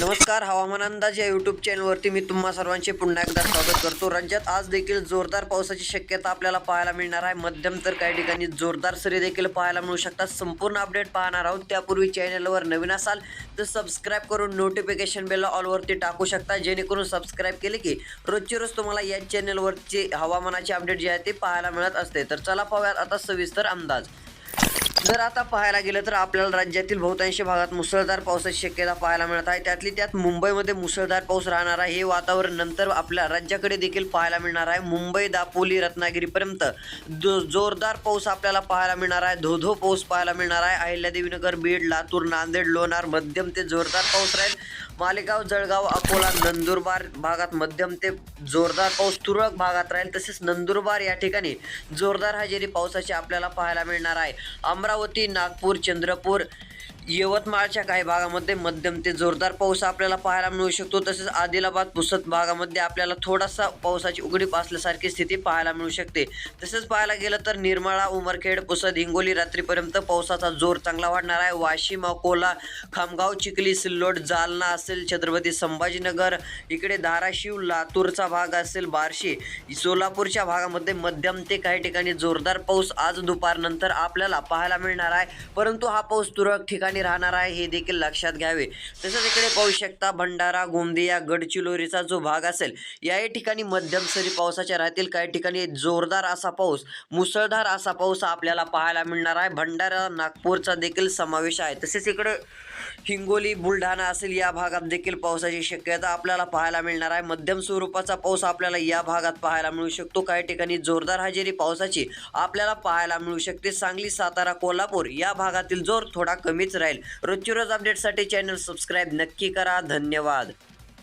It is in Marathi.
नमस्कार हवामान अंदाज या यूट्यूब चॅनलवरती मी तुम्हा सर्वांचे पुन्हा एकदा स्वागत करतो. राज्यात आज देखील जोरदार पावसाची शक्यता आपल्याला पाहायला मिळणार आहे. मध्यम तर काही ठिकाणी जोरदार सरी देखील पाहायला मिळू शकतात. संपूर्ण अपडेट पाहणार आहोत. त्यापूर्वी चॅनलवर नवीन असाल तर सबस्क्राईब करून नोटिफिकेशन बेल ऑलवरती टाकू शकता. जेणेकरून सबस्क्राईब केले की रोजची रोज तुम्हाला या चॅनलवरचे हवामानाचे अपडेट जे आहे ते पाहायला मिळत असते. तर चला पाहूयात आता सविस्तर अंदाज. जर आता पाहायला गेलं तर आपल्याला राज्यातील बहुतांश भागात मुसळधार पावसाची शक्यता पाहायला मिळत आहे. त्यातली त्यात मुंबईमध्ये मुसळधार पाऊस राहणार आहे. हे वातावरण नंतर आपल्या राज्याकडे देखील पाहायला मिळणार आहे. मुंबई दापोली रत्नागिरीपर्यंत जो जोरदार पाऊस आपल्याला पाहायला मिळणार आहे. धोधो पाऊस पाहायला मिळणार आहे. अहिल्यादेवीनगर बीड लातूर नांदेड लोणार मध्यम ते जोरदार पाऊस राहील. मालेगाव जळगाव अकोला नंदुरबार भागात मध्यम ते जोरदार पाऊस तुरळक भागात राहील. तसेच नंदुरबार या ठिकाणी जोरदार हजेरी पावसाची आपल्याला पाहायला मिळणार आहे. अमरावती नागपूर चंद्रपूर यवतमाळच्या काही भागामध्ये मध्यम ते जोरदार पाऊस आपल्याला पाहायला मिळू शकतो. तसेच आदिलाबाद पुसद भागामध्ये आपल्याला थोडासा पावसाची उघडीप असल्यासारखी स्थिती पाहायला मिळू शकते. तसेच पाहायला गेलं तर निर्मळा उमरखेड पुसद हिंगोली रात्रीपर्यंत पावसाचा जोर चांगला वाढणार आहे. वाशिम अकोला खामगाव चिखली सिल्लोड जालना असेल छत्रपती संभाजीनगर इकडे धाराशिव लातूरचा भाग असेल बार्शी सोलापूरच्या भागामध्ये मध्यम ते काही ठिकाणी जोरदार पाऊस आज दुपारनंतर आपल्याला पाहायला मिळणार आहे. परंतु हा पाऊस तुरळक ठिकाणी राहणार आहे हे देखील लक्षात घ्यावे. तसंच इकडे पाहू शकता भंडारा गोंदिया गडचिरोलीचा जो भाग असेल याही ठिकाणी मध्यम सरी पावसाच्या राहतील. काही ठिकाणी जोरदार असा पाऊस मुसळधार असा पाऊस आपल्याला पाहायला मिळणार आहे. भंडारा नागपूरचा देखील समावेश आहे. तसेच इकडे हिंगोली बुलढाणा असेल या भागात देखील पावसाची शक्यता आपल्याला पाहायला मिळणार आहे. मध्यम स्वरूपाचा पाऊस आपल्याला या भागात पाहायला मिळू शकतो. काही ठिकाणी जोरदार हजेरी पावसाची आपल्याला पाहायला मिळू शकते. सांगली सातारा कोल्हापूर या भागातील जोर थोडा कमीच राहील. रोजची रोज अपडेटसाठी चॅनल सबस्क्राईब नक्की करा. धन्यवाद.